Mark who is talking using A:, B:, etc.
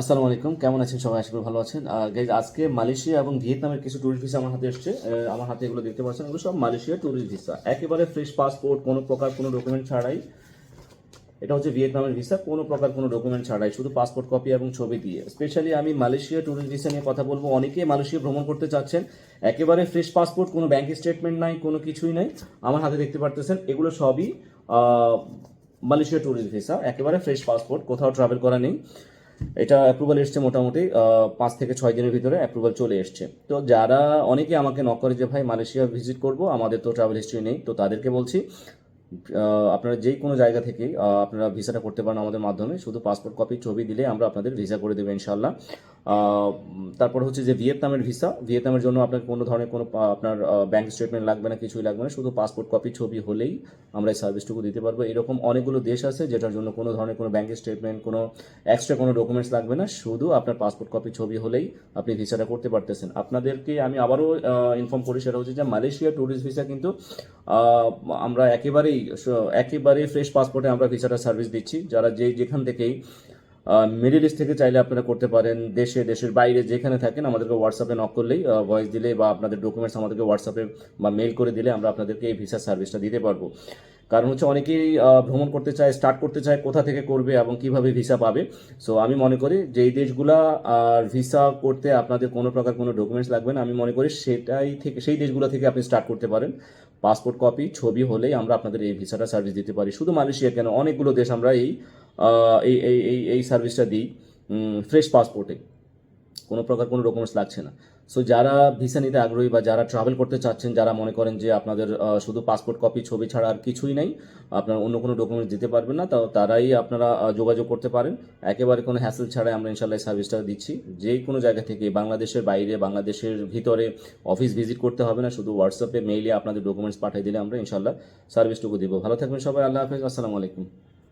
A: আসসালামু আলাইকুম, কেমন আছেন সবাই? আশা করি ভালো আছেন। আর গাইজ আজকে মালয়েশিয়া এবং ভিয়েতনামের কিছু ট্যুরিস্ট ভিসা আমার হাতে এসছে। আমার হাতে এগুলো দেখতে পাচ্ছেন, এগুলো সব মালয়েশিয়া ট্যুরিস্ট ভিসা একেবারে ফ্রেশ পাসপোর্ট কোনো প্রকার কোনো ডকুমেন্ট ছাড়াই। এটা হচ্ছে ভিয়েতনামের ভিসা কোনো প্রকার কোনো ডকুমেন্ট ছাড়াই, শুধু পাসপোর্ট কপি এবং ছবি দিয়ে। স্পেশালি আমি মালয়েশিয়া ট্যুরিস্ট ভিসা নিয়ে কথা বলব, অনেকেই মালয়েশিয়া ভ্রমণ করতে চাচ্ছেন। একেবারে ফ্রেশ পাসপোর্ট কোনো ব্যাংক স্টেটমেন্ট নাই, কোনো কিছুই নাই। আমার হাতে দেখতে পারতেছেন, এগুলো সবই মালয়েশিয়া ট্যুরিস্ট ভিসা একেবারে ফ্রেশ পাসপোর্ট কোথাও ট্রাভেল করা নেই। এটা অ্যাপ্রুভাল এসছে মোটামুটি পাঁচ থেকে ছয় দিনের ভিতরে অ্যাপ্রুভাল চলে এসছে। তো যারা, অনেকে আমাকে নক করে যে, ভাই, মালয়েশিয়া ভিজিট করব, আমাদের তো ট্রাভেল হিস্ট্রি নেই। তো তাদেরকে বলছি আপনারা যেই কোনো জায়গা থেকে আপনারা ভিসাটা করতে পারেন আমাদের মাধ্যমে। শুধু পাসপোর্ট কপি ছবি দিলে আমরা আপনাদের ভিসা করে দেবো ইনশাল্লাহ তারপর হচ্ছে যে ভিয়েতনামের ভিসা, ভিয়েতনামের জন্য আপনার কোনো ধরনের কোনো আপনার ব্যাংক স্টেটমেন্ট লাগবে না, কিছুই লাগবে না, শুধু পাসপোর্ট কপি ছবি হলেই আমরা এই সার্ভিসটুকু দিতে পারব। এরকম অনেকগুলো দেশ আছে যেটার জন্য কোনো ধরনের কোনো ব্যাংক স্টেটমেন্ট কোনো এক্সট্রা কোনো ডকুমেন্টস লাগবে না, শুধু আপনার পাসপোর্ট কপি ছবি হলেই আপনি ভিসাটা করতে পারতেছেন। আপনাদেরকে আমি আবারও ইনফর্ম করি সেটা হচ্ছে যে মালয়েশিয়া ট্যুরিস্ট ভিসা কিন্তু আমরা একেবারেই একেবারেই ফ্রেশ পাসপোর্টে আমরা ভিসাটা সার্ভিস দিচ্ছি। যারা যে যেখান থেকেই মিডিল ইস্ট থেকে চাইলে আপনারা করতে পারেন, দেশে, দেশের বাইরে যেখানে থাকেন, আমাদেরকে হোয়াটসঅ্যাপে নক করলেই ভয়েস দিলে বা আপনাদের ডকুমেন্টস আমাদেরকে হোয়াটসঅ্যাপে বা মেল করে দিলে আমরা আপনাদেরকে এই ভিসা সার্ভিসটা দিতে পারব। কারণ হচ্ছে অনেকেই ভ্রমণ করতে চায় স্টার্ট করতে চায়, কোথা থেকে করবে এবং কীভাবে ভিসা পাবে। সো আমি মনে করি যেই দেশগুলা, আর ভিসা করতে আপনাদের কোনো প্রকার কোনো ডকুমেন্টস লাগবে না। আমি মনে করি সেটাই থেকে, সেই দেশগুলো থেকে আপনি স্টার্ট করতে পারেন। পাসপোর্ট কপি ছবি হলেই আমরা আপনাদের এই ভিসাটা সার্ভিস দিতে পারি। শুধু মালয়েশিয়া কেন, অনেকগুলো দেশ আমরা এই এই এই এই এই সার্ভিসটা দিই ফ্রেশ পাসপোর্টে কোনো প্রকার কোনো ডকুমেন্টস লাগছে না। সো যারা ভিসা নিতে আগ্রহী বা যারা ট্রাভেল করতে চাচ্ছেন, যারা মনে করেন যে আপনাদের শুধু পাসপোর্ট কপি ছবি ছাড়া আর কিছুই নাই, আপনার অন্য কোনো ডকুমেন্টস দিতে পারবেন না, তাও তারাই আপনারা যোগাযোগ করতে পারেন। একেবারে কোনো হ্যাসেল ছাড়াই আমরা ইনশাল্লাহ সার্ভিসটা দিচ্ছি। যে কোনো জায়গা থেকে, বাংলাদেশের বাইরে, বাংলাদেশের ভিতরে অফিস ভিজিট করতে হবে না, শুধু হোয়াটসঅ্যাপে মেইলে আপনাদের ডকুমেন্টস পাঠিয়ে দিলে আমরা ইনশাল্লাহ সার্ভিসটুকু দিব। ভালো থাকবেন সবাই, আল্লাহ হাফেজ, আসসালামু আলাইকুম।